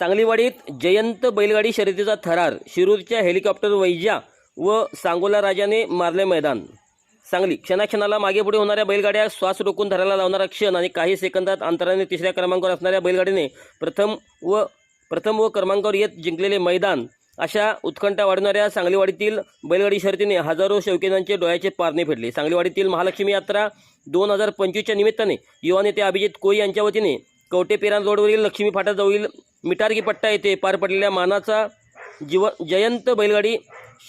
सांगलीवाडीत जयंत बैलगाडी शर्यतीचा थरार. शिरूरच्या हेलिकॉप्टर वैजा व सांगोला राजाने मारले मैदान. सांगली क्षणाक्षणाला मागे पुढे होणाऱ्या बैलगाड्या श्वास रोखून धरायला लावणारा क्षण आणि काही सेकंदात अंतराने तिसऱ्या क्रमांकावर असणाऱ्या बैलगाडीने प्रथम व प्रथम व क्रमांकावर येत जिंकलेले मैदान. अशा उत्कंठा वाढणाऱ्या सांगलीवाडीतील बैलगाडी शर्यतीने हजारो शौकीनांचे डोळ्याचे पारणे फेडले. सांगलीवाडीतील महालक्ष्मी यात्रा दोन हजार पंचवीसच्या निमित्ताने युवा नेते अभिजित कोई यांच्या वतीने कवटेपेरा रोडवरील लक्ष्मी फाटाजवळील मिटारगी पट्टा येथे पार पडलेल्या मानाचा जीव जयंत बैलगाडी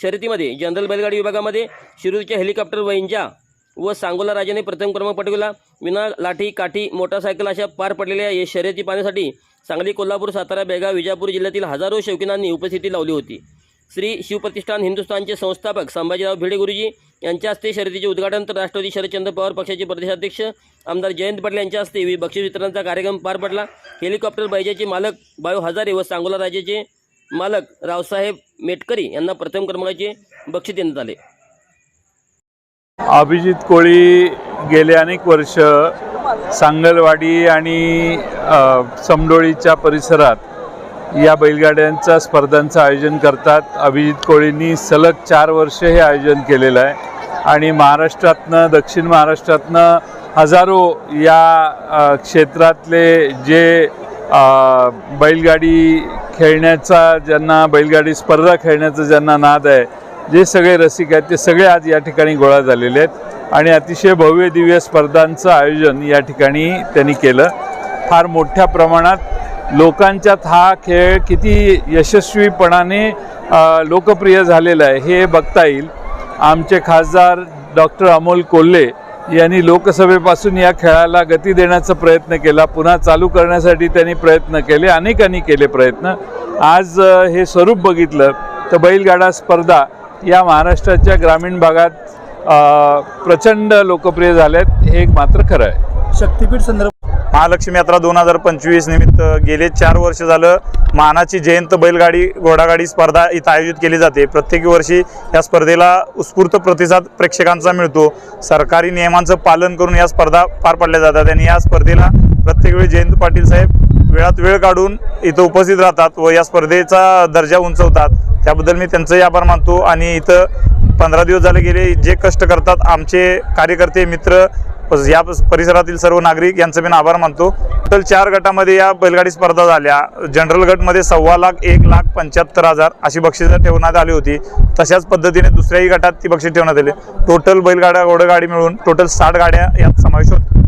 शर्यतीमध्ये जनरल बैलगाडी विभागामध्ये शिरूरच्या हेलिकॉप्टर वैंजा व सांगोला राजाने प्रथम क्रमांक पटविला. विना लाठी काठी मोटारसायकल अशा पार पडलेल्या या शर्यती पाहण्यासाठी सांगली कोल्हापूर सातारा बेळगाव विजापूर जिल्ह्यातील हजारो शौकीनांनी उपस्थिती लावली होती. श्री शिवप्रतिष्ठान हिंदुस्थानचे संस्थापक संभाजीराव भिडे गुरुजी यांच्या हस्ते शर्यतीचे उद्घाटन तर राष्ट्रवादी शरदचंद्र पवार पक्षाचे प्रदेशाध्यक्ष आमदार जयंत पाटील यांच्या हस्ते वि- बक्षीस वितरणाचा कार्यक्रम पार पडला. हेलिकॉप्टर बैजाचे मालक बायो हजारे व सांगोला राजाचे मालक रावसाहेब मेटकरी यांना प्रथम क्रमांकाचे बक्षीस देण्यात आले. अभिजित कोळी गेले अनेक वर्ष सांगलवाडी आणि समडोळीच्या परिसरात या बैलगाड्यांच्या स्पर्धांचं आयोजन करतात. अभिजित कोळींनी सलग चार वर्ष हे आयोजन केलेलं आहे. आणि महाराष्ट्रातनं दक्षिण महाराष्ट्रातनं हजारो या क्षेत्रातले जे बैलगाडी खेळण्याचा ज्यांना बैलगाडी स्पर्धा खेळण्याचा ज्यांना नाद आहे जे सगळे रसिक आहेत ते सगळे आज या ठिकाणी गोळा झालेले आहेत. आणि अतिशय भव्य दिव्य स्पर्धांचं आयोजन या ठिकाणी त्यांनी केलं. फार मोठ्या प्रमाणात लोकांच्यात हा खेळ किती यशस्वीपणाने लोकप्रिय झालेला आहे हे बघता येईल. आमचे खासदार डॉक्टर अमोल कोल्हे यांनी लोकसभेपासून या खेळाला गती देण्याचा प्रयत्न केला. पुन्हा चालू करण्यासाठी त्यांनी प्रयत्न केले अनेकांनी केले प्रयत्न. आज हे स्वरूप बघितलं तर बैलगाडा स्पर्धा या महाराष्ट्राच्या ग्रामीण भागात प्रचंड लोकप्रिय झाल्यात. हे एक मात्र खरं आहे. शक्तीपीठ संदर्भ महालक्ष्मी यात्रा दोन हजार पंचवीस निमित्त गेले चार वर्ष झालं. मानाची जयंत बैलगाडी घोडागाडी स्पर्धा इथं आयोजित केली जाते. प्रत्येक वर्षी या स्पर्धेला उत्स्फूर्त प्रतिसाद प्रेक्षकांचा मिळतो. सरकारी नियमांचं पालन करून या स्पर्धा पार पाडल्या जातात आणि या स्पर्धेला प्रत्येक वेळी जयंत पाटील साहेब वेळात वेळ काढून इथं उपस्थित राहतात व या स्पर्धेचा दर्जा उंचवतात. त्याबद्दल मी त्यांचंही आभार मानतो आणि इथं पंधरा दिवस झाले गेले. जे कष्ट करतात आमचे कार्यकर्ते मित्र या परिसरातील सर्व नागरिक यांचं मी आभार मानतो. टोटल चार गटामध्ये या बैलगाडी स्पर्धा झाल्या. जनरल गटमध्ये सव्वा लाख एक लाख पंच्याहत्तर हजार अशी बक्षिसं ठेवण्यात आली होती. तशाच पद्धतीने दुसऱ्याही गटात ती बक्षीस ठेवण्यात आली. टोटल बैलगाड्या घोडगाडी मिळून टोटल साठ गाड्या यात समावेश होता.